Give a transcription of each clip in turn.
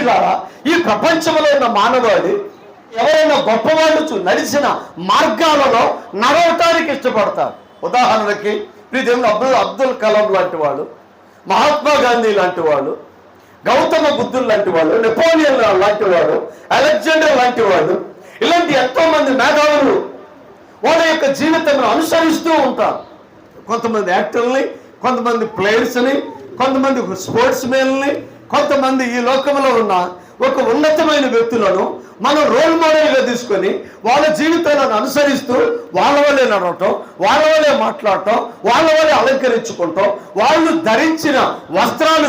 ద్వారా ఈ ప్రపంచంలో ఉన్న మానవాడు ఎవరైనా గొప్పవాళ్ళు చూ- నడిచిన మార్గాలలో నడవటానికి ఇష్టపడతారు. ఉదాహరణకి మీ అబ్దుల్ అబ్దుల్ కలాం లాంటి వాళ్ళు మహాత్మా గాంధీ లాంటి వాళ్ళు గౌతమ బుద్ధులు లాంటి వాళ్ళు నెపోలియన్ లాంటి వాడు అలెగ్జాండర్ లాంటి వాడు ఇలాంటి ఎంతో మంది మేధావులు వాళ్ళ యొక్క జీవితం అనుసరిస్తూ ఉంటారు. కొంతమంది యాక్టర్ని కొంతమంది ప్లేయర్స్ని కొంతమంది స్పోర్ట్స్ మెన్ని కొంతమంది ఈ లోకంలో ఉన్న ఒక ఉన్నతమైన వ్యక్తులను మనం రోల్ మోడల్గా తీసుకొని వాళ్ళ జీవితాలను అనుసరిస్తూ వాళ్ళ వల్లే నడవటం వాళ్ళ వల్లే మాట్లాడటం వాళ్ళ వల్లే అలంకరించుకుంటాం వాళ్ళు ధరించిన వస్త్రాలు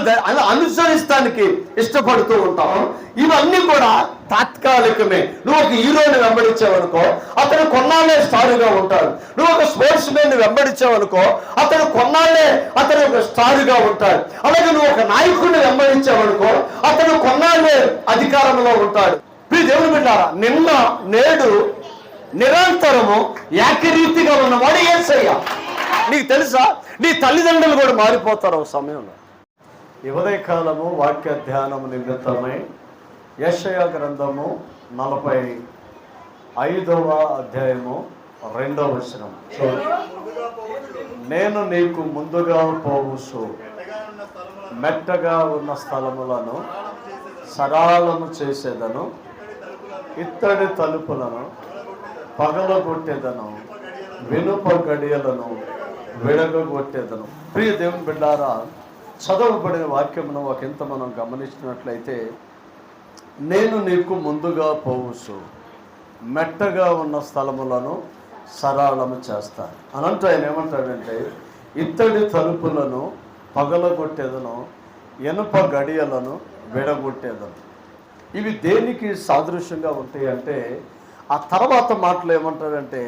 అనుసరిస్తానికి ఇష్టపడుతూ ఉంటాం ఇవన్నీ కూడా తాత్కాలికమే. నువ్వు ఒక హీరోని వెంబడించావనుకో అతను కొన్నాళ్ళే స్టారుగా ఉంటాడు. నువ్వు ఒక స్పోర్ట్స్ మెన్ వెంబడించావనుకో అతను కొన్నాళ్ళే అతను ఒక స్టారుగా ఉంటాడు. అలాగే నువ్వు ఒక నాయకుడిని వెంబడించావనుకో అతను కొన్నాళ్ళే అధికారంలో ఉంటాడు. మీ దేవుని బిడ్డారా నిన్న నేడు నిరంతరము ఏకరీతిగా ఉన్నవాడు ఏసయ్య. నీకు తెలుసా? నీ తల్లిదండ్రులు కూడా మారిపోతారు ఒక సమయంలో. ఈ ఉదయకాలము వాక్య ధ్యానము నిమిత్తమై యశయ గ్రంథము నలభై ఐదవ అధ్యాయము రెండవ వచనం. నేను నీకు ముందుగా పోవుసు మెట్టగా ఉన్న స్థలములను సరాలము చేసేదను ఇత్తడి తలుపులను పగలగొట్టేదను వెనుప గడియలను విడగొట్టేదను. ప్రియ దేవుని బిడ్డారా చదవబడిన వాక్యమును ఒక ఇంత మనం గమనించినట్లయితే నేను నీకు ముందుగా పోవచ్చు మెట్టగా ఉన్న స్థలములను సరళము చేస్తాను అనంటే ఆయన ఏమంటాడంటే ఇత్తడి తలుపులను పగలగొట్టేదను ఎనుప గడియలను విడగొట్టేదను. ఇవి దేనికి సాదృశ్యంగా ఉంటాయి అంటే ఆ తర్వాత మాటలు ఏమంటారంటే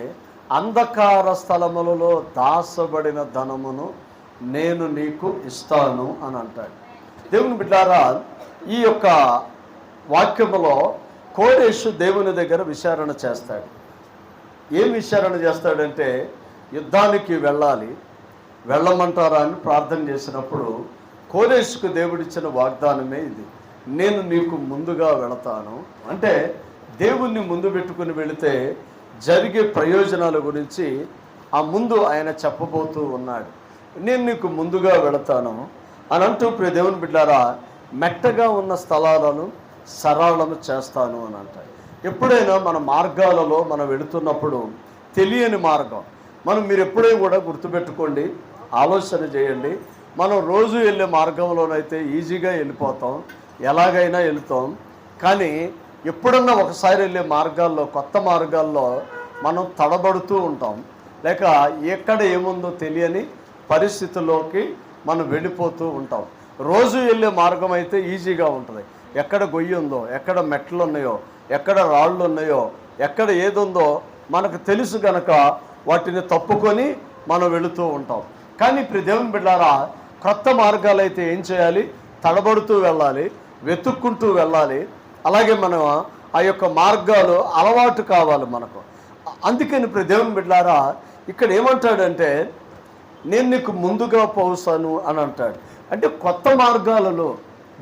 అంధకార స్థలములలో దాసబడిన ధనమును నేను నీకు ఇస్తాను అని అంటాడు. దేవుని బిడ్డారా ఈ యొక్క వాక్యములో కోరేషు దేవుని దగ్గర విచారణ చేస్తాడు. ఏం విచారణ చేస్తాడంటే యుద్ధానికి వెళ్ళాలి వెళ్ళమంటారా అని ప్రార్థన చేసినప్పుడు కోరేషుకు దేవుడిచ్చిన వాగ్దానమే ఇది. నేను నీకు ముందుగా వెళతాను. అంటే దేవుణ్ణి ముందు పెట్టుకుని వెళితే జరిగే ప్రయోజనాల గురించి ఆ ముందు ఆయన చెప్పబోతూ ఉన్నాడు. నేను నీకు ముందుగా వెళతాను. అని అంటూ ప్రియ దేవుని బిడ్డారా మెట్టగా ఉన్న స్థలాలను సరళము చేస్తాను అని అంటాడు ఎప్పుడైనా మన మార్గాలలో మనం వెళుతున్నప్పుడు తెలియని మార్గం. మనం మీరు ఎప్పుడైనా కూడా గుర్తుపెట్టుకోండి ఆలోచన చేయండి. మనం రోజు వెళ్ళే మార్గంలోనైతే ఈజీగా వెళ్ళిపోతాం ఎలాగైనా వెళుతాం. కానీ ఎప్పుడన్నా ఒకసారి వెళ్ళే మార్గాల్లో కొత్త మార్గాల్లో మనం తడబడుతూ ఉంటాం. లేక ఎక్కడ ఏముందో తెలియని పరిస్థితుల్లోకి మనం వెళ్ళిపోతూ ఉంటాం. రోజు వెళ్ళే మార్గం అయితే ఈజీగా ఉంటుంది. ఎక్కడ గొయ్యి ఉందో ఎక్కడ మెట్లు ఉన్నాయో ఎక్కడ రాళ్ళు ఉన్నాయో ఎక్కడ ఏది ఉందో మనకు తెలుసు గనక వాటిని తప్పుకొని మనం వెళుతూ ఉంటాం. కానీ ఇప్పుడు దేవుని బిడ్డారా కొత్త మార్గాలు అయితే ఏం చేయాలి? తడబడుతూ వెళ్ళాలి వెతుక్కుంటూ వెళ్ళాలి. అలాగే మనం ఆ యొక్క మార్గాలు అలవాటు కావాలి మనకు. అందుకని ఇప్పుడు దేవుని బిడ్డారా ఇక్కడ ఏమంటాడంటే నేను నీకు ముందుగా పోస్తాను అని అంటాడు. అంటే కొత్త మార్గాలలో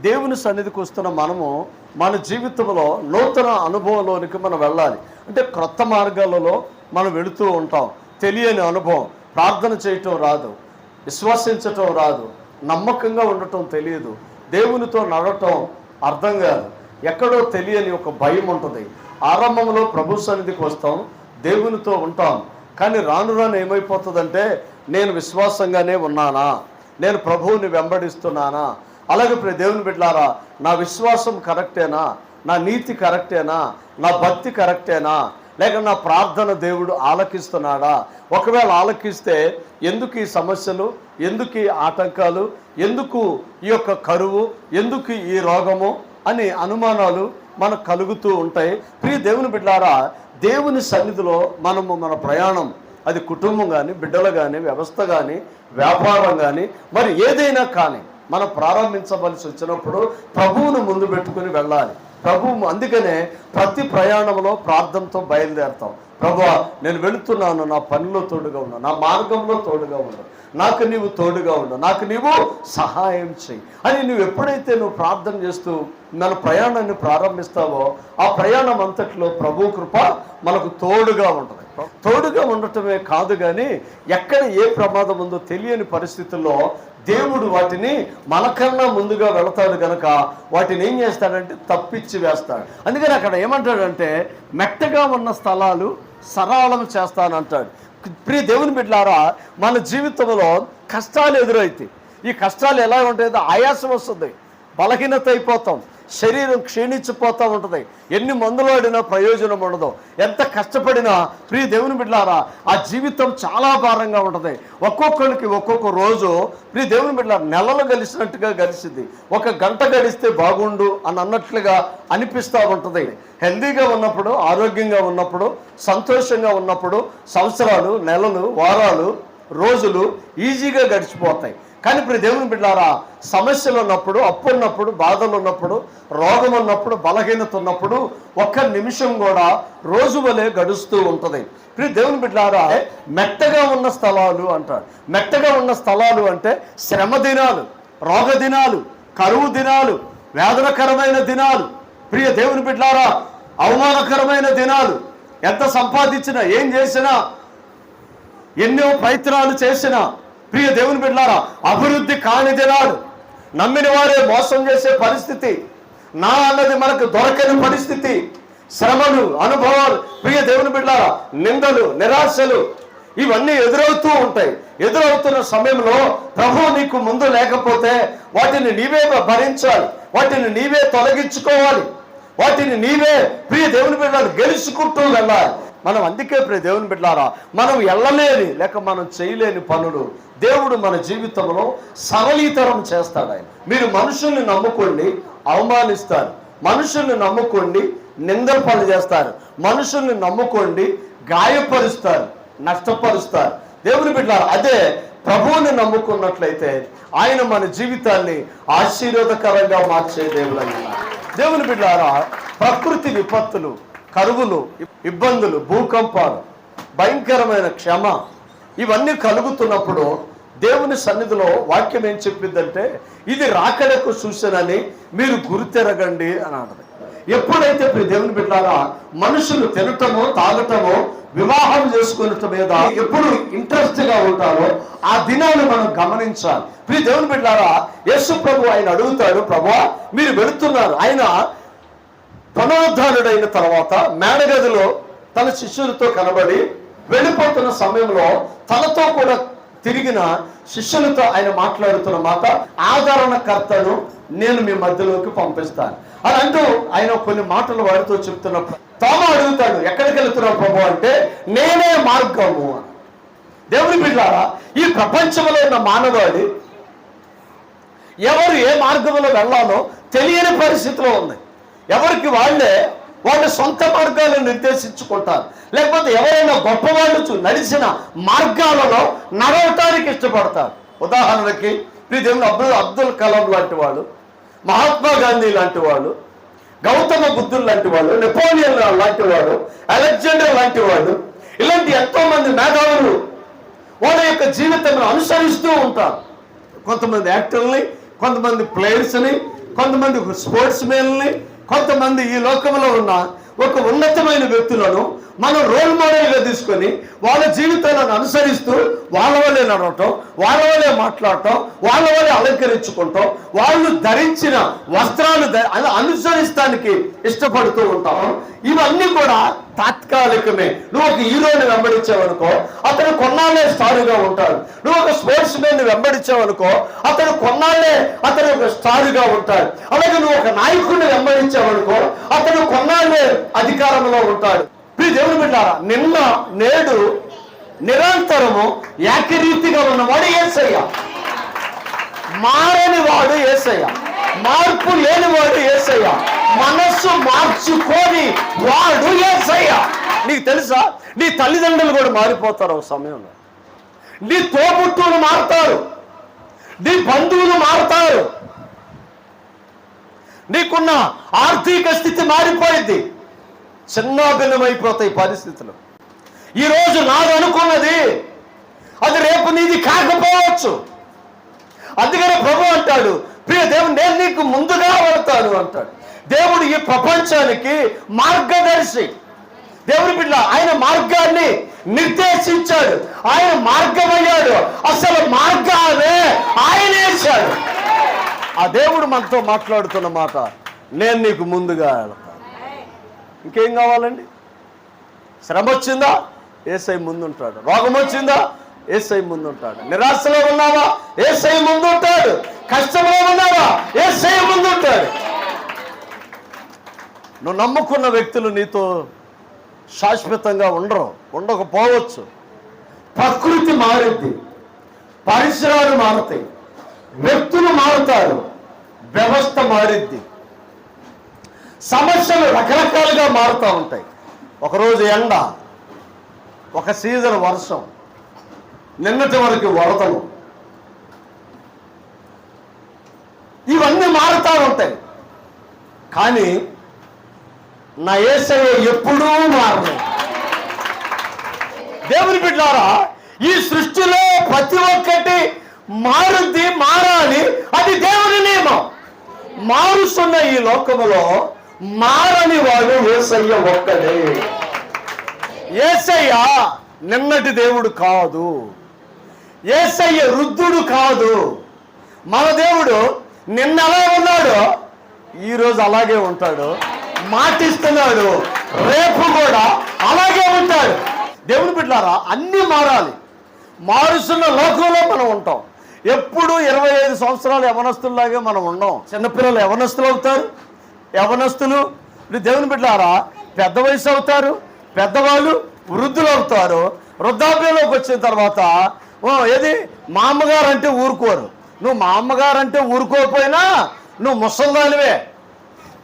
దేవుని సన్నిధికి వస్తున్న మనము మన జీవితంలో నూతన అనుభవంలోనికి మనం వెళ్ళాలి. అంటే క్రొత్త మార్గాలలో మనం వెళుతూ ఉంటాం. తెలియని అనుభవం ప్రార్థన చేయటం రాదు. విశ్వసించటం రాదు. నమ్మకంగా ఉండటం తెలియదు. దేవునితో నడవటం అర్థం కాదు. ఎక్కడో తెలియని ఒక భయం ఉంటుంది. ఆరంభంలో ప్రభు సన్నిధికి వస్తాం దేవునితో ఉంటాం. కానీ రాను రాను ఏమైపోతుందంటే నేను విశ్వాసంగానే ఉన్నానా? నేను ప్రభువుని వెంబడిస్తున్నానా? అలాగే ఇప్పుడు దేవుని బిడ్డారా నా విశ్వాసం కరెక్టేనా? నా నీతి కరెక్టేనా? నా భక్తి కరెక్టేనా? లేక నా ప్రార్థన దేవుడు ఆలకిస్తున్నాడా? ఒకవేళ ఆలకిస్తే ఎందుకు ఈ సమస్యలు? ఎందుకు ఈ ఆటంకాలు? ఎందుకు ఈ యొక్క కరువు? ఎందుకు ఈ రోగము? అని అనుమానాలు మనకు కలుగుతూ ఉంటాయి. ప్రియ దేవుని బిడ్డారా దేవుని సన్నిధిలో మనము మన ప్రయాణం అది కుటుంబం కానీ బిడ్డలు కానీ వ్యవస్థ కానీ వ్యాపారం కానీ మరి ఏదైనా కానీ మనం ప్రారంభించవలసి వచ్చినప్పుడు ప్రభువును ముందు పెట్టుకుని వెళ్ళాలి. ప్రభువు అందుకనే ప్రతి ప్రయాణంలో ప్రార్థనతో బయలుదేరతాం. ప్రభు నేను వెళుతున్నాను నా పనిలో తోడుగా ఉన్నా నా మార్గంలో తోడుగా ఉండు నాకు నీవు తోడుగా ఉండు నాకు నీవు సహాయం చెయ్యి అని నువ్వు ఎప్పుడైతే నువ్వు ప్రార్థన చేస్తూ మన ప్రయాణాన్ని ప్రారంభిస్తావో ఆ ప్రయాణం అంతట్లో ప్రభు కృప మనకు తోడుగా ఉంటుంది. తోడుగా ఉండటమే కాదు కానీ ఎక్కడ ఏ ప్రమాదం ఉందో తెలియని పరిస్థితుల్లో దేవుడు వాటిని మనకన్నా ముందుగా వెళతాడు కనుక వాటిని ఏం చేస్తాడంటే తప్పించి వేస్తాడు. అందుకని అక్కడ ఏమంటాడంటే మెత్తగా ఉన్న స్థలాలు సరళం చేస్తానంటాడు. ప్రియ దేవుని బిడ్డలారా మన జీవితంలో కష్టాలు ఎదురవుతాయి ఈ కష్టాలు ఎలా ఉంటాయో ఆయాసం వస్తుంది. బలహీనత అయిపోతాం. శరీరం క్షీణించిపోతూ ఉంటుంది. ఎన్ని మందులు ఆడినా ప్రయోజనం ఉండదు. ఎంత కష్టపడినా ప్రియ దేవుని బిడ్డలారా ఆ జీవితం చాలా భారంగా ఉంటుంది. ఒక్కొక్కరికి ఒక్కొక్క రోజు ప్రియ దేవుని బిడ్డ నెలలు గలిసినట్టుగా గలిసింది ఒక గంట గడిస్తే బాగుండు అని అన్నట్లుగా అనిపిస్తూ ఉంటుంది. హెల్దీగా ఉన్నప్పుడు ఆరోగ్యంగా ఉన్నప్పుడు సంతోషంగా ఉన్నప్పుడు సంవత్సరాలు నెలలు వారాలు రోజులు ఈజీగా గడిచిపోతాయి. కానీ ఇప్పుడు దేవుని బిడ్డారా సమస్యలు ఉన్నప్పుడు అప్పు ఉన్నప్పుడు బాధలు ఉన్నప్పుడు రోగం ఉన్నప్పుడు బలహీనత ఉన్నప్పుడు ఒక్క నిమిషం కూడా రోజు వలె గడుస్తూ ఉంటుంది. ఇప్పుడు దేవుని బిడ్డారా మెత్తగా ఉన్న స్థలాలు అంటారు. మెత్తగా ఉన్న స్థలాలు అంటే శ్రమ దినాలు రోగ దినాలు కరువు దినాలు వేదనకరమైన దినాలు. ప్రియ దేవుని బిడ్డారా అవమానకరమైన దినాలు. ఎంత సంపాదించినా ఏం చేసినా ఎన్నో ప్రయత్నాలు చేసినా ప్రియ దేవుని బిడ్డారా అభివృద్ధి కానిది నాడు నమ్మిన వారే మోసం చేసే పరిస్థితి నా అన్నది మనకు దొరకని పరిస్థితి శ్రమలు అనుభవాలు ప్రియ దేవుని బిడ్డారా నిందలు నిరాశలు ఇవన్నీ ఎదురవుతూ ఉంటాయి. ఎదురవుతున్న సమయంలో ప్రభు నీకు ముందు లేకపోతే వాటిని నీవే భరించాలి వాటిని నీవే తొలగించుకోవాలి వాటిని నీవే ప్రియ దేవుని బిడ్డలు గెలుచుకుంటూ వెళ్ళాలి. మనం అందుకే ప్రియ దేవుని బిడ్డారా మనం వెళ్ళలేని లేక మనం చేయలేని పనులు దేవుడు మన జీవితంలో సరళీతరం చేస్తాడు ఆయన. మీరు మనుషుల్ని నమ్ముకోండి అవమానిస్తారు. మనుషుల్ని నమ్ముకోండి నిందల పనులు చేస్తారు. మనుషుల్ని నమ్ముకోండి గాయపరుస్తారు నష్టపరుస్తారు. దేవుని బిడ్డారు అదే ప్రభువుని నమ్ముకున్నట్లయితే ఆయన మన జీవితాన్ని ఆశీర్వాదకరంగా మార్చే దేవుడు దేవుని బిడ్డారా ప్రకృతి విపత్తులు కరువులు ఇబ్బందులు భూకంపాలు భయంకరమైన క్షమ ఇవన్నీ కలుగుతున్నప్పుడు దేవుని సన్నిధిలో వాక్యం ఏం చెప్పిందంటే ఇది రాకడకు సూచనని మీరు గురితెరగండి అని అంటది ఎప్పుడైతే ఇప్పుడు దేవుని బిడ్డారా మనుషులు తినటమో తాగటమో వివాహం చేసుకున్నట మీద ఎప్పుడు ఇంట్రెస్ట్గా ఉంటారో ఆ దినాన్ని మనం గమనించాలి. ప్రియ దేవుని బిడ్డారా యేసు ప్రభు ఆయన అడుగుతాడు ప్రభా మీరు వెళుతున్నారు. ఆయన పునరుద్ధారుడైన తర్వాత మేడగదిలో తన శిష్యులతో కనబడి వెళ్ళిపోతున్న సమయంలో తనతో కూడా తిరిగిన శిష్యులతో ఆయన మాట్లాడుతున్న మాట ఆదరణకర్తను నేను మీ మధ్యలోకి పంపిస్తాను. అని అంటూ ఆయన కొన్ని మాటలు వాడితో చెప్తున్నప్పుడు తాము అడుగుతాడు ఎక్కడికి వెళ్తున్నావు ప్రభు? అంటే నేనే మార్గము. దేవుని బిడ్డారా ఈ ప్రపంచంలో ఉన్న మానవాడి ఎవరు ఏ మార్గంలో వెళ్ళాలో తెలియని పరిస్థితిలో ఉంది. ఎవరికి వాళ్ళే వాళ్ళ సొంత మార్గాలను నిర్దేశించుకుంటారు. లేకపోతే ఎవరైనా గొప్పవాళ్ళు నడిచిన మార్గాలలో నడవటానికి ఇష్టపడతారు. ఉదాహరణకి దేవుని అబ్దుల్ అబ్దుల్ కలాం లాంటి వాళ్ళు మహాత్మా గాంధీ లాంటి వాళ్ళు గౌతమ బుద్ధులు లాంటి వాళ్ళు నెపోలియన్ లాంటి వాడు అలెగ్జాండర్ లాంటి వాడు ఇలాంటి ఎంతో మంది మేధావులు వాళ్ళ యొక్క జీవితంలో అనుసరిస్తూ ఉంటారు. కొంతమంది యాక్టర్ని కొంతమంది ప్లేయర్స్ని కొంతమంది స్పోర్ట్స్ మెన్ని కొంతమంది ఈ లోకంలో ఉన్న ఒక ఉన్నతమైన వ్యక్తులను మనం రోల్ మోడల్గా తీసుకొని వాళ్ళ జీవితాలను అనుసరిస్తూ వాళ్ళ వల్లే నడవటం వాళ్ళ వల్లే మాట్లాడటం వాళ్ళ వల్లే అలంకరించుకుంటాం వాళ్ళు ధరించిన వస్త్రాలు అనుసరిస్తానికి ఇష్టపడుతూ ఉంటాము. ఇవన్నీ కూడా తాత్కాలికమే. నువ్వు ఒక హీరోని వెంబడించావనుకో అతను కొన్నాళ్ళే స్టారుగా ఉంటాడు. నువ్వు ఒక స్పోర్ట్స్ మెన్ వెంబడించావనుకో అతను కొన్నాళ్ళే అతను ఒక స్టారుగా ఉంటాడు. అలాగే నువ్వు ఒక నాయకుడిని వెంబడించావనుకో అధికారంలో ఉంటాడు. ప్లీజ్ ఎవరు పెట్టారా నిన్న నేడు నిరంతరము ఏకరీతిగా ఉన్నవాడు ఏసయ్య. మారని వాడు ఏసయ్య. మార్పు లేని వాడు ఏసయ్య. మనస్సు మార్చుకొని వాడు ఏసయ్య. నీకు తెలుసా? నీ తల్లిదండ్రులు కూడా మారిపోతారు ఒక సమయంలో. నీ తోబుట్టువులు మారుతారు. నీ బంధువులు మారుతారు. నీకున్న ఆర్థిక స్థితి మారిపోయింది చిన్నాభిన్నమైపోతాయి పరిస్థితులు. ఈరోజు నాది అనుకున్నది అది రేపు నీది కాకపోవచ్చు. అందుకనే ప్రభు అంటాడు ప్రియ దేవుడు నేను నీకు ముందుగా వెళ్తాను అంటాడు. దేవుడు ఈ ప్రపంచానికి మార్గదర్శి. దేవుడి బిడ్డ ఆయన మార్గాన్ని నిర్దేశించాడు. ఆయన మార్గమయ్యాడు. అసలు మార్గానే ఆయన వేశాడు ఆ దేవుడు మనతో మాట్లాడుతున్న మాట నేను నీకు ముందుగా ఇంకేం కావాలండి? శ్రమ వచ్చిందా? ఏసై ముందుంటాడు. రోగం వచ్చిందా? ఏసై ముందుంటాడు. నిరాశలో ఉన్నావా? ఏసై ముందుంటాడు. కష్టంలో ఉన్నావా? ఏసై ముందుంటాడు. నువ్వు నమ్ముకున్న వ్యక్తులు నీతో శాశ్వతంగా ఉండరు. ఉండకపోవచ్చు. ప్రకృతి మారింది. పరిసరాలు మారుతాయి. వ్యక్తులు మారుతారు. వ్యవస్థ మారిద్ది సమస్యలు రకరకాలుగా మారుతూ ఉంటాయి. ఒకరోజు ఎండ ఒక సీజన్ వర్షం నిన్నటి వరకు వరదలు. ఇవన్నీ మారుతూ ఉంటాయి. కానీ నా ఏసయ్య ఎప్పుడూ మారలేదు దేవుని బిడ్డారా ఈ సృష్టిలో ప్రతి ఒక్కటి మారుద్ది మారాలి అది దేవుని నియమం. మారుస్తున్న ఈ లోకములో మారని వాడు ఏసయ్య ఒక్కడే. ఏసయ్య నిన్నటి దేవుడు కాదు. ఏసయ్య రుద్ధుడు కాదు. మన దేవుడు నిన్న ఎలా ఉన్నాడో ఈరోజు అలాగే ఉంటాడు మాటిస్తున్నాడు రేపు కూడా అలాగే ఉంటాడు. దేవుని బిడ్డారా అన్నీ మారాలి. మారుస్తున్న లోకంలో మనం ఉంటాం. ఎప్పుడు ఇరవై ఐదు సంవత్సరాలు యవనస్తుల్లాగే మనం ఉండం చిన్నపిల్లలు యవనస్తులు అవుతారు యవనస్తులు ఇప్పుడు దేవుని బిడ్డారా పెద్ద వయసు అవుతారు పెద్దవాళ్ళు వృద్ధులు అవుతారు. వృద్ధాప్యంలోకి వచ్చిన తర్వాత ఓ ఏది? మా అమ్మగారు అంటే ఊరుకోరు. నువ్వు మా అమ్మగారు అంటే ఊరుకోకపోయినా నువ్వు ముసల్దానివే.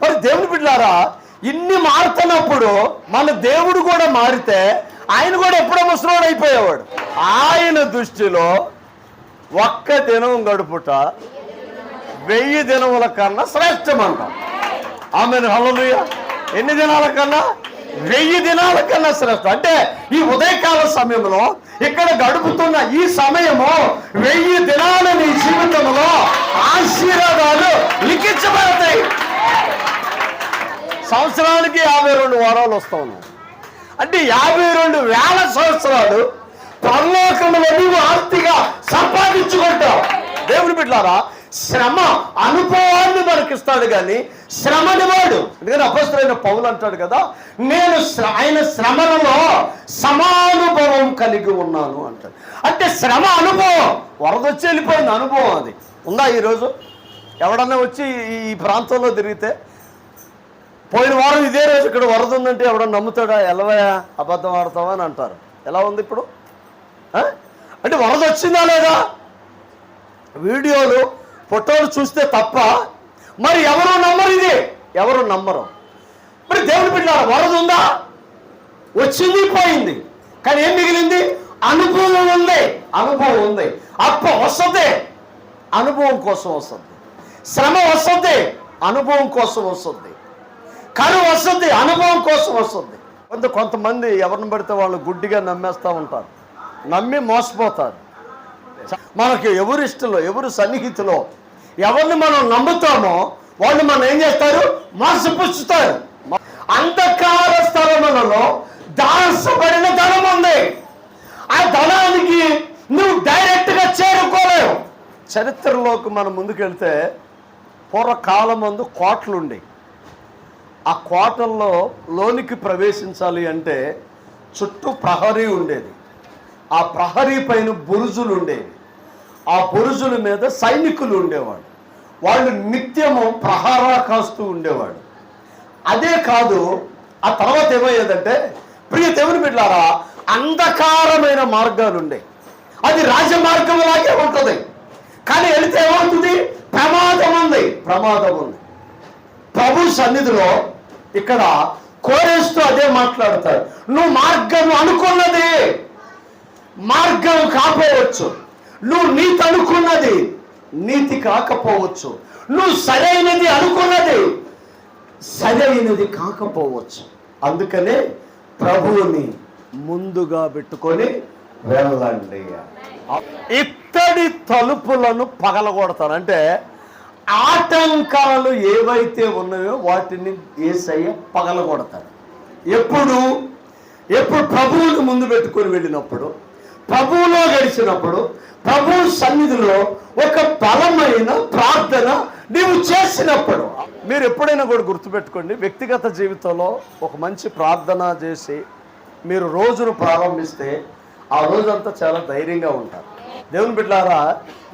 మరి దేవుని బిడ్డారా ఇన్ని మారుతున్నప్పుడు మన దేవుడు కూడా మారితే ఆయన కూడా ఎప్పుడో ముసలోడు అయిపోయేవాడు. ఆయన దృష్టిలో ఒక్క దినం గడుపుట వెయ్యి దినముల కన్నా శ్రేష్టమంటాం ఆమె హలోయ ఎన్ని దినాల కన్నా? వెయ్యి దినాల కన్నా శ్రేష్టం. అంటే ఈ ఉదయకాల సమయంలో ఇక్కడ గడుపుతున్న ఈ సమయము వెయ్యి దినాల నీ జీవితంలో ఆశీర్వాదాలు లిఖించబడతాయి. సంవత్సరానికి యాభై రెండు వారాలు వస్తా ఉన్నాయి. అంటే యాభై రెండు వేల సంవత్సరాలు పరలోకంలో నువ్వు ఆస్తిగా సంపాదించుకుంటావు. దేవుని బిడ్డారా శ్రమ అనుభవాన్ని మనకిస్తాడు కానీ శ్రమని వాడు. ఎందుకంటే అపస్తులైన పౌలు అంటాడు కదా నేను శ్ర- ఆయన శ్రమలలో సమానుభవం కలిగి ఉన్నాను అంటాడు. అంటే శ్రమ అనుభవం వరదొచ్చి వెళ్ళిపోయింది అనుభవం అది. ఉందా ఈరోజు ఎవడన్నా వచ్చి ఈ- ప్రాంతంలో తిరిగితే పోయిన వారం ఇదే రోజు ఇక్కడ వరద ఉందంటే ఎవడన్నా నమ్ముతాడా? ఎలవయా అబద్ధం ఆడతావా? అని అంటారు. ఎలా ఉంది ఇప్పుడు? అంటే వరద వచ్చిందా లేదా? వీడియోలు ఫోటోలు చూస్తే తప్ప మరి ఎవరు నమ్మరు ఇది? ఎవరు నమ్మరు? మరి దేవుని బిడ్డ వరద ఉందా? వచ్చింది పోయింది. కానీ ఏం మిగిలింది? అనుభవం ఉంది అనుభవం ఉంది. అప్ప వస్తుంది అనుభవం కోసం వస్తుంది. శ్రమ వస్తుంది అనుభవం కోసం వస్తుంది. కరువు వస్తుంది అనుభవం కోసం వస్తుంది. కొంత కొంతమంది ఎవరిని పడితే వాళ్ళు గుడ్డిగా నమ్మేస్తూ ఉంటారు. నమ్మి మోసపోతారు. మనకి ఎవరు ఎవరు సన్నిహితులో ఎవరిని మనం నమ్ముతామో వాళ్ళు మనం ఏం చేస్తారు? మోసపుచ్చుతారు అంధకార స్థలములలో దాసబడిన ధనం ఉంది. ఆ ధనానికి నువ్వు డైరెక్ట్గా చేరుకోలేవు. చరిత్రలోకి మనం ముందుకెళ్తే పూర్వకాలం ముందు కోటలుండే ఆ కోటల్లో లోనికి ప్రవేశించాలి అంటే చుట్టూ ప్రహరీ ఉండేది. ఆ ప్రహరీ పైన బురుజులు ఉండేవి ఆ పురుషుల మీద సైనికులు ఉండేవాడు వాళ్ళు నిత్యము ప్రహారా కాస్తూ ఉండేవాడు అదే కాదు ఆ తర్వాత ఏమయ్యేదంటే ప్రియ దేవుని బిడ్డారా అంధకారమైన మార్గాలు ఉండే అది రాజమార్గం లాగే ఉంటుంది. కానీ వెళితే ఏమవుతుంది? ప్రమాదం ఉంది ప్రమాదం ఉంది ప్రభు సన్నిధిలో ఇక్కడ కోరేస్తూ అదే మాట్లాడతారు నువ్వు మార్గం అనుకున్నది. మార్గం కాపోవచ్చు నువ్వు నీతి అనుకున్నది నీతి కాకపోవచ్చు. నువ్వు సరైనది అనుకున్నది సరైనది కాకపోవచ్చు. అందుకనే ప్రభువుని ముందుగా పెట్టుకొని వెళ్ళండి. ఇత్తడి తలుపులను పగలగొడతాను అంటే ఆటంకాలు ఏవైతే ఉన్నాయో వాటిని ఏసయ్య పగలగొడతాడు. ఎప్పుడు? ఎప్పుడు ప్రభువుని ముందు పెట్టుకొని వెళ్ళినప్పుడు ప్రభువులో గడిచినప్పుడు ప్రభు సన్నిధిలో ఒక బలమైన ప్రార్థన నీవు చేసినప్పుడు. మీరు ఎప్పుడైనా కూడా గుర్తుపెట్టుకోండి వ్యక్తిగత జీవితంలో ఒక మంచి ప్రార్థన చేసి మీరు రోజును ప్రారంభిస్తే ఆ రోజంతా చాలా ధైర్యంగా ఉంటారు. దేవుని బిడ్డారా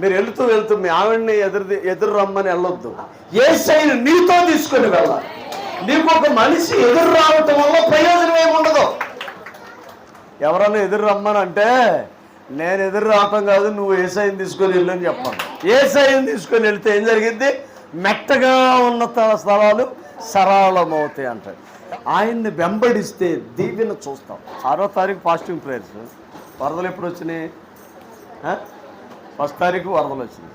మీరు వెళుతూ వెళ్తూ మీ ఆవిడని ఎదురు ఎదురు రమ్మని వెళ్ళొద్దు. ఏ సైన్ నీతో తీసుకొని వెళ్ళాలి. నీకు ఒక మనిషి ఎదురు రావటం వల్ల ప్రయోజనం ఏమి ఉండదు ఎవరన్నా ఎదురు రమ్మనంటే నేను ఎదురు రావటం కాదు నువ్వు ఏసైని తీసుకొని వెళ్ళని చెప్పాను. ఏసైని తీసుకొని వెళ్తే ఏం జరిగింది? మెత్తగా ఉన్న త- స్థలాలు సరళమవుతాయి అంటాడు ఆయన్ని వెంబడిస్తే దీవెన చూస్తాం. ఆరో తారీఖు పాజిటివ్ ప్రేయర్స్ వరదలు ఎప్పుడు వచ్చినాయి? ఫస్ట్ తారీఖు వరదలు వచ్చినాయి.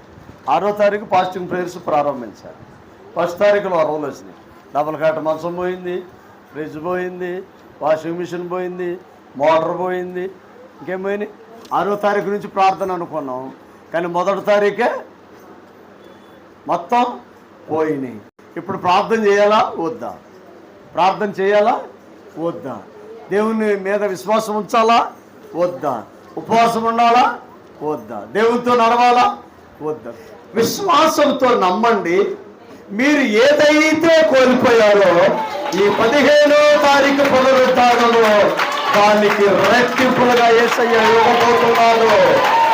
ఆరో తారీఖు పాజిటివ్ ప్రేయర్స్ ప్రారంభించారు. ఫస్ట్ తారీఖులో వరదలు వచ్చినాయి. డబల్ కాట మంచం పోయింది ఫ్రిడ్జ్ పోయింది వాషింగ్ మిషన్ పోయింది మోటార్ పోయింది. ఇంకేం పోయినాయి ఆరో తారీఖు నుంచి ప్రార్థన అనుకున్నాం. కానీ మొదటి తారీఖే మొత్తం పోయినాయి. ఇప్పుడు ప్రార్థన చేయాలా? వద్దా. ప్రార్థన చేయాలా? వద్దా. దేవుని మీద విశ్వాసం ఉంచాలా? వద్దా. ఉపవాసం ఉండాలా? వద్దా. దేవునితో నడవాలా? వద్దా. విశ్వాసంతో నమ్మండి మీరు ఏదైతే కోల్పోయారో ఈ పదిహేనో తారీఖు పునరుద్ధారంలో దానికి రెట్టింపులుగా ఏసయ్య ఇవ్వబోతున్నారు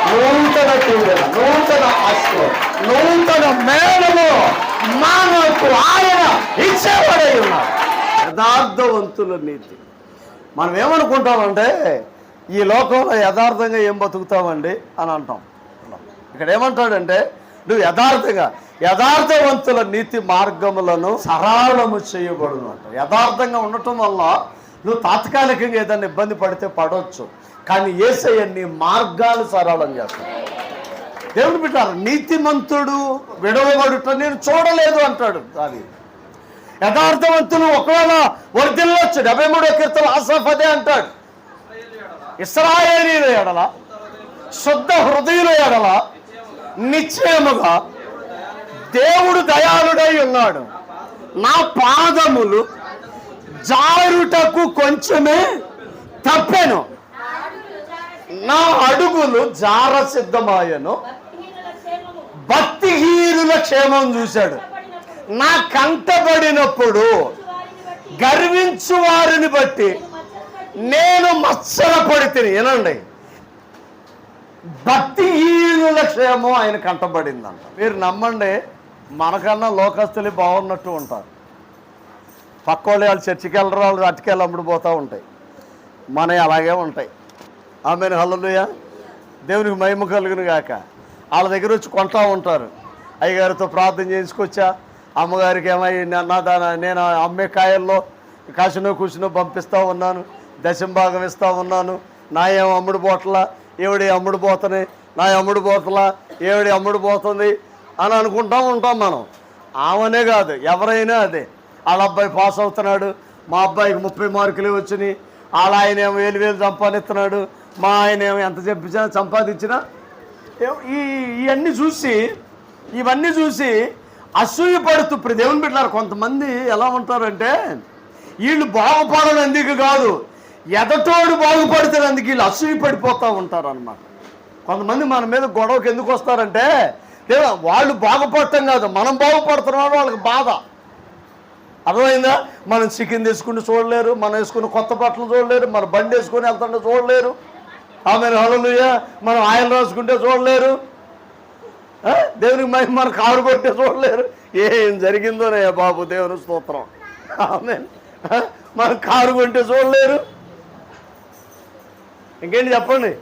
నూతన తీవ్ర నూతన ఆశ్రయం నూతన మేళము మానవుకు ఆయన ఇచ్చేవాడై ఉన్నాడు. యథార్థవంతుల నీతి. మనం ఏమనుకుంటామంటే ఈ లోకంలో యథార్థంగా ఏం బతుకుతామండి అని అంటాం. ఇక్కడ ఏమంటాడంటే నువ్వు యథార్థంగా యథార్థవంతుల నీతి మార్గములను సరళము చేయబడును అంట. యథార్థంగా ఉండటం వల్ల నువ్వు తాత్కాలికంగా ఏదైనా ఇబ్బంది పడితే పడవచ్చు. కానీ ఏసయ్య నీ మార్గాలు సరళం చేస్తాడు. దేవుడు బిడ్డారు నీతిమంతుడు విడవబడుట నేను చూడలేదు అంటాడు అది యథార్థవంతులు ఒకవేళ వర్ధిల్లొచ్చు డెబ్బై మూడో కీర్తన ఆసఫ్ అదే అంటాడు. ఇస్రాయేలీల ఎడల శుద్ధ హృదయుల ఎడల నిశ్చయముగా దేవుడు దయాళుడై ఉన్నాడు. నా పాదములు జారుటకు కొంచెమే తప్పెను. నా అడుగులు జార సిద్ధమాయను. భక్తిహీనుల క్షేమం చూశాడు. నా కంటబడినప్పుడు బట్టి గర్వించు వారిని బట్టి నేను మచ్చల పడితే వినండి. భక్తిహీనుల క్షేమం ఆయన కంటబడిందంట. మీరు నమ్మండి మనకన్నా లోకస్తులు బాగున్నట్టు ఉంటారు. పక్క వాళ్ళు వాళ్ళు చర్చికి వెళ్ళరు వాళ్ళు అటుకెళ్ళి అమ్ముడు పోతూ ఉంటాయి. మన అలాగే ఉంటాయి. ఆమె హల్లుయ దేవునికి మహిమ కలుగును గాక. వాళ్ళ దగ్గర వచ్చి కొంటా ఉంటారు. అయ్యగారితో ప్రార్థన చేయించుకొచ్చా? అమ్మగారికి ఏమై నా- నేను అమ్మే కాయల్లో కాసినో కూసినో పంపిస్తూ ఉన్నాను. దశం భాగం ఇస్తూ ఉన్నాను. నా ఏం అమ్ముడు పోట్ల? ఏవిడి అమ్ముడు పోతని? నా అమ్ముడు పోతలా ఏవిడి అమ్ముడు పోతుంది? అని అనుకుంటూ ఉంటాం మనం. ఆమెనే కాదు ఎవరైనా అదే. వాళ్ళ అబ్బాయి పాస్ అవుతున్నాడు. మా అబ్బాయికి ముప్పై మార్కులు వచ్చినాయి. వాళ్ళ ఆయన ఏమో వేలు వేలు సంపాదిస్తున్నాడు. మా ఆయన ఏమో ఎంత చెప్పించినా సంపాదించినా. ఈ ఇవన్నీ చూసి ఇవన్నీ చూసి అసూయ పడుతూ ఇప్పుడు దేవుని పెట్టారు కొంతమంది ఎలా ఉంటారంటే వీళ్ళు బాగుపడనందుకు కాదు ఎదటోడు బాగుపడుతున్నందుకు వీళ్ళు అసూయ పడిపోతూ ఉంటారు అనమాట కొంతమంది మన మీద గొడవకి ఎందుకు వస్తారంటే లేదా వాళ్ళు బాగుపడటం కాదు మనం బాగుపడుతున్నాం వాళ్ళకి బాధ. అర్థమైందా? మనం చికెన్ తీసుకుని చూడలేరు మనం వేసుకుని కొత్త బట్టలు చూడలేరు మన బండి వేసుకొని వెళ్తుంటే చూడలేరు. ఆమె హలలుయ మనం ఆయిల్ రాసుకుంటే చూడలేరు. దేవునికి మహిమ మన కారు కొట్టే చూడలేరు. ఏం జరిగిందోనే బాబు దేవుని స్తోత్రం. ఆమె మన కారు కొంటే చూడలేరు. ఇంకేంటి చెప్పండి?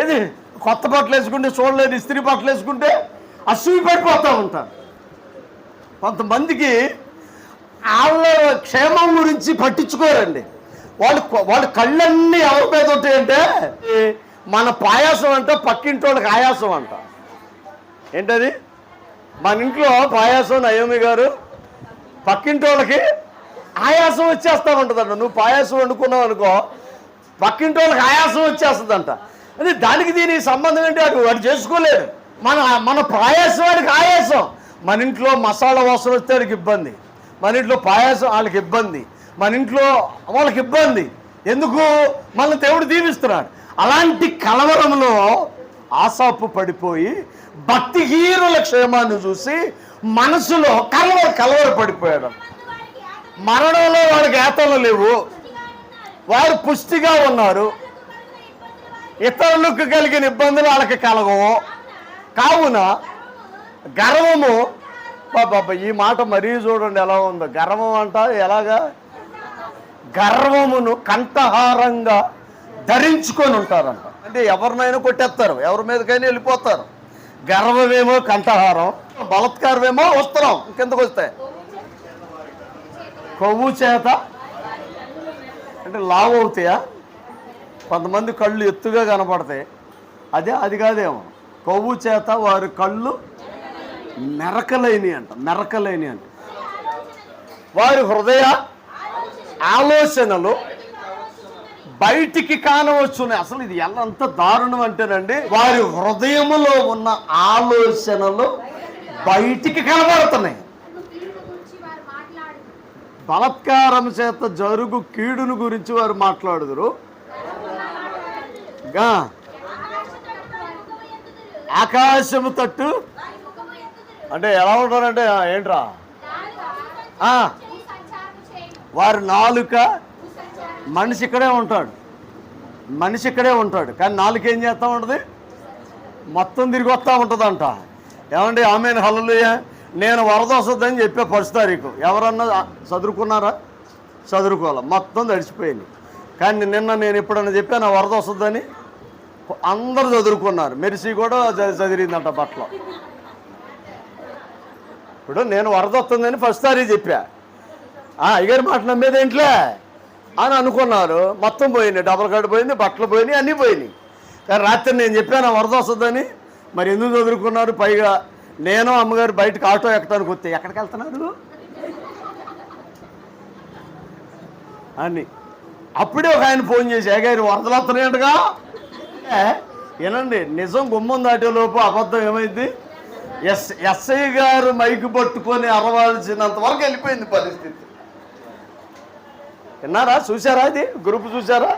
ఏది? కొత్త బట్టలు వేసుకుంటే చూడలేదు ఇస్త్రీ బట్టలు వేసుకుంటే అసూయ పడిపోతూ ఉంటారు. కొంతమందికి వాళ్ళ క్షేమం గురించి పట్టించుకోరండి. వాళ్ళు వాళ్ళ కళ్ళన్నీ ఎవరి మీద ఉంటాయంటే మన పాయాసం అంట పక్కింటి వాళ్ళకి ఆయాసం అంట. ఏంటది? మన ఇంట్లో పాయాసం నయోమి గారు పక్కింటి వాళ్ళకి ఆయాసం వచ్చేస్తా ఉంటుందంట నువ్వు పాయాసం వండుకున్నావు అనుకో పక్కింటి వాళ్ళకి ఆయాసం వచ్చేస్తుందంట. అది దానికి దీనికి సంబంధం ఏంటి? అటు వాడు చేసుకోలేడు. మన మన పాయాసం వాడికి ఆయాసం. మన ఇంట్లో మసాలా వాసన వస్తే వాడికి ఇబ్బంది. మన ఇంట్లో పాయాసం వాళ్ళకి ఇబ్బంది. మన ఇంట్లో వాళ్ళకి ఇబ్బంది. ఎందుకు? మన దేవుడు దీవిస్తున్నాడు. అలాంటి కలవరంలో ఆసాపు పడిపోయి భక్తిహీనుల క్షేమాన్ని చూసి మనసులో కలవర కలవర పడిపోయాడు. మరణంలో వాడికి ఏతలు లేవు. వారు పుష్టిగా ఉన్నారు. ఇతరులకు కలిగిన ఇబ్బందులు వాళ్ళకి కలగవు. కావున గర్వము పాప ఈ మాట మరీ చూడండి ఎలా ఉందో. గర్వం అంట ఎలాగా? గర్వమును కంఠహారంగా ధరించుకొని ఉంటారంట. అంటే ఎవరినైనా కొట్టేస్తారు ఎవరి మీదకైనా వెళ్ళిపోతారు. గర్వమేమో కంఠహారం బలత్కారమేమో వస్త్రం కిందకు వస్తాయి. కొవ్వు చేత అంటే లావు అవుతాయా? కొంతమంది కళ్ళు ఎత్తుగా కనపడతాయి. అదే అది కాదేమో. కొవ్వు చేత వారి కళ్ళు నరకలేని అంట నరకలేని అంట. వారి హృదయ ఆలోచనలు బయటికి కానవచ్చున్నాయి. అసలు ఇది ఎంత దారుణం అంటేనండి వారి హృదయములో ఉన్న ఆలోచనలు బయటికి కనబడుతున్నాయి. బలత్కారం చేత జరుగు కీడును గురించి వారు మాట్లాడుదురు. గా. ఆకాశము తట్టు అంటే ఎలా ఉంటారంటే ఏంట్రా? వారు వారి నాలుక మనిషి ఇక్కడే ఉంటాడు. మనిషి ఇక్కడే ఉంటాడు. కానీ నాలుక ఏం చేస్తూ ఉంటుంది? మొత్తం తిరిగి వస్తూ ఉంటుందంట. ఏమండి? ఆమె హల్లుయ నేను వరద వస్తుందని చెప్పే ఫస్ట్ తారీఖు. ఎవరన్నా చదువుకున్నారా చదువుకోవాలి మొత్తం తడిచిపోయింది కానీ నిన్న నేను ఎప్పుడన్నా చెప్పాను వరద వస్తుందని? అందరూ చదువుకున్నారు మెరిసి కూడా చదివిందంట బట్టలు. ఇప్పుడు నేను వరద వస్తుందని ఫస్ట్ సారి చెప్పా. ఆ, అయ్యగారి మాట నమ్మేది ఏంట్లే? అని అనుకున్నారు. మొత్తం పోయినాయి. డబల్ కార్డు పోయింది బట్టలు పోయినాయి అన్నీ పోయినాయి. కానీ రాత్రి నేను చెప్పాను వరద వస్తుందని. మరి ఎందుకు చదువుకున్నారు పైగా నేను అమ్మగారు బయటకు ఆటో ఎక్కడానికి వస్తే ఎక్కడికి వెళ్తున్నారు? అని. అప్పుడే ఒక ఆయన ఫోన్ చేసి ఏగారు వరదలు వస్తున్నాయంటగా? ఏ, వినండి నిజం గుమ్మం దాటే లోపు అబద్ధం ఏమైంది? ఎస్ ఎస్ఐ గారు మైకు పట్టుకొని అరవాల్సినంత వరకు వెళ్ళిపోయింది పరిస్థితి. విన్నారా? చూసారా అది గ్రూప్ చూసారా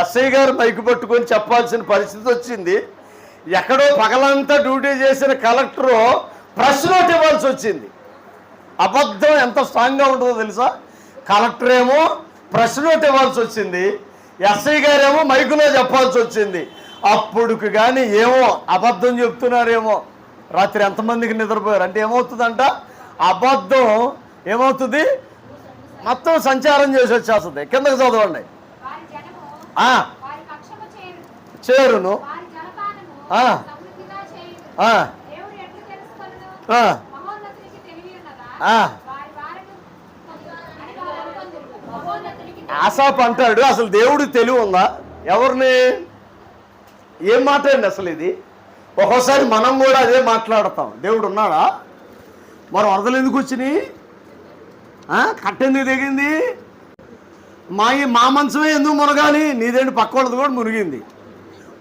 ఎస్ఐ గారు మైకు పట్టుకొని చెప్పాల్సిన పరిస్థితి వచ్చింది. ఎక్కడో పగలంతా డ్యూటీ చేసిన కలెక్టరు ప్రెస్ నోట్ ఇవ్వాల్సి వచ్చింది. అబద్ధం ఎంత స్ట్రాంగ్గా ఉంటుందో తెలుసా? కలెక్టర్ ఏమో ప్రెస్ నోట్ ఇవ్వాల్సి వచ్చింది. ఎస్ఐ గారేమో మైకులో చెప్పాల్సి వచ్చింది. అప్పుడుకు కానీ ఏమో అబద్ధం చెప్తున్నారేమో రాత్రి ఎంతమందికి నిద్రపోయారు? అంటే ఏమవుతుందంట? అబద్ధం ఏమవుతుంది? మొత్తం సంచారం చేసి వచ్చేస్తుంది. కిందకి చదవండి. ఆ, చేరును. ఆశాప్ ఆసాప్ అంటాడు అసలు దేవుడు తెలివి ఉందా? ఎవరిని? ఏం మాట్లాడండి అసలు ఇది? ఒక్కోసారి మనం కూడా అదే మాట్లాడతాం. దేవుడు ఉన్నాడా? మరి వరదలు ఎందుకు వచ్చినాయి? కట్టెందుకు కట్ట ఎందుకు దిగింది మా ఈ మా మంచమే ఎందుకు మునగాలి? నీదేంటి పక్క వాళ్ళది కూడా మునిగింది.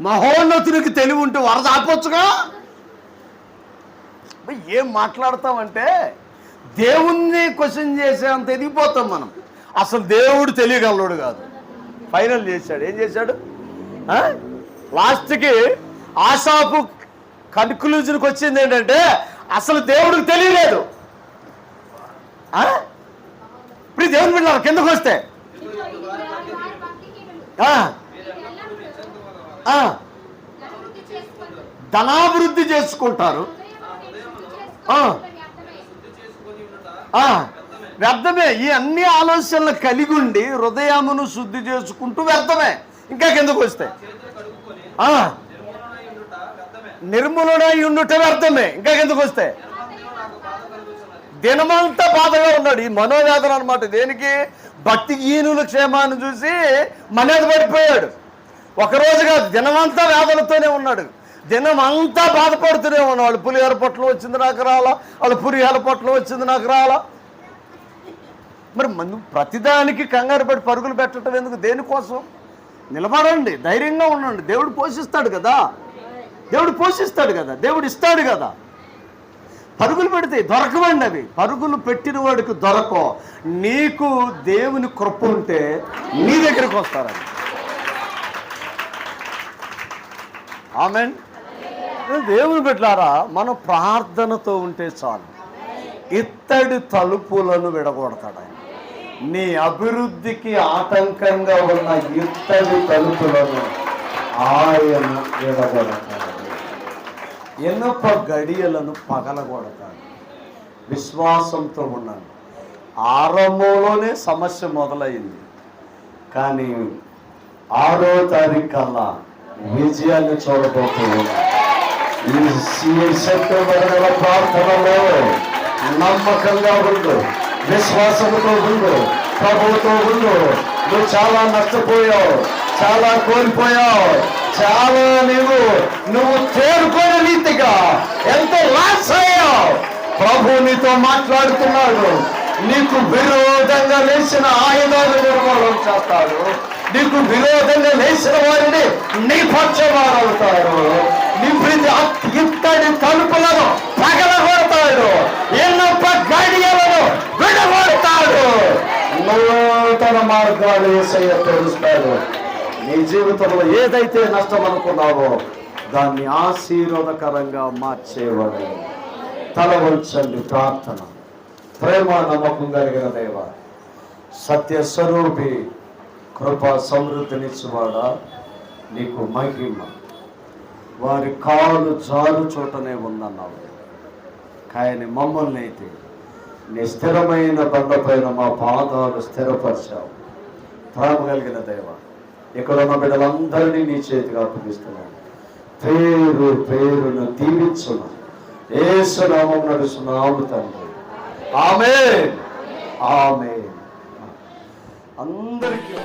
మహోన్నతునికి తెలివి ఉంటే వరద ఆపొచ్చుగా? ఏం మాట్లాడతామంటే దేవుణ్ణి క్వశ్చన్ చేసేంత ఎదిగిపోతాం మనం. అసలు దేవుడు తెలియగలడు కాదు. ఫైనల్ చేశాడు. ఏం చేశాడు? లాస్ట్కి ఆశాపు కన్క్లూజన్కి వచ్చింది ఏంటంటే అసలు దేవుడికి తెలియలేదు. ఇప్పుడు దేవుని బిడ్డలు కిందకు వస్తే? ధనాభివృద్ధి చేసుకుంటారు. వ్యర్థమే. ఈ అన్ని ఆలోచనలు కలిగి ఉండి హృదయమును శుద్ధి చేసుకుంటూ వ్యర్థమే. ఇంకా కిందకు వస్తే? ఆ, నిర్మూలనై ఉండుట అర్థమే. ఇంకా ఎందుకు వస్తే? దినమంతా బాధగా ఉన్నాడు. ఈ మనోవేదన అనమాట దేనికి? భక్తిహీనుల క్షేమాన్ని చూసి మనది పడిపోయాడు. ఒకరోజు కాదు దినమంతా వేదనతోనే ఉన్నాడు. దినం అంతా బాధపడుతూనే ఉన్నాడు. వాళ్ళు పులిహోర పొట్టలు వచ్చింది నాకు రాలా వాళ్ళు పులిహోర పొట్టలు వచ్చింది నాకు రాలా. మరి మనం ప్రతిదానికి కంగారు పడి పరుగులు పెట్టడం ఎందుకు? దేనికోసం? నిలబడండి ధైర్యంగా ఉండండి. దేవుడు పోషిస్తాడు కదా. దేవుడు పోషిస్తాడు కదా దేవుడు ఇస్తాడు కదా. పరుగులు పెడితే దొరకవండి అవి. పరుగులు పెట్టిన వాడికి దొరకో నీకు దేవుని కృప ఉంటే నీ దగ్గరికి వస్తారని ఆమెన్. దేవుని పెట్టారా మనం ప్రార్థనతో ఉంటే చాలు. ఇత్తడి తలుపులను విడగొడతాడు ఆయన. నీ అభివృద్ధికి ఆటంకంగా ఉన్న ఇత్తడి తలుపులను ఆయన విడగొడతాడు. ఇనుప గడియలను పగలగొడతాడు. విశ్వాసంతో ఉన్నాను. ఆరంభంలోనే సమస్య మొదలైంది. కానీ ఆరో తారీఖు కల్లా విజయాన్ని చూడబోతున్నాను ఈ సెప్టెంబర్ నెల ప్రార్థనలో నమ్మకంగా ఉండు. విశ్వాసంతో ఉండు. ప్రభుతో ఉండు. నువ్వు చాలా నష్టపోయావు. చాలా కోల్పోయావు. చాలా నీవు నువ్వు చేరుకోని రీతిగా ఎంతో లాస్ అయ్యావు. ప్రభు నీతో మాట్లాడుతున్నాడు. నీకు విరోధంగా లేచిన ఆయుధాలు నిర్మాణం చేస్తాడు. నీకు విరోధంగా లేచిన వారిని నీ పక్షవారవుతాడు నీ ప్రతి ఇత్తడి తలుపులను పగలగొడతాడు. ఎన్నొప్ప గడియలను విడగొడతాడు. నూతన మార్గాలు ఏసయ్య తెలుస్తాడు నీ జీవితంలో ఏదైతే నష్టం అనుకున్నావో దాన్ని ఆశీర్వాదకరంగా మార్చేవాడు. తల వంచండి ప్రార్థన. ప్రేమ నమ్మకం కలిగిన దేవ సత్య స్వరూపి కృప సమృద్ధినిచ్చువాడా? నీకు మహిమ. వారి కాలు జారు చోటనే ఉందన్నావు. కానీ మమ్మల్ని అయితే నీ స్థిరమైన బండపైన మా పాదాలు స్థిరపరిచావు. ప్రేమ కలిగిన దేవ ఇక్కడ ఉన్న బిడ్డలందరినీ నీ చేతికి అప్పగిస్తున్నాను. పేరు పేరును దీవించును. ఏసునామం నడుస్తున్నాము తండ్రి. ఆమె ఆమె అందరికీ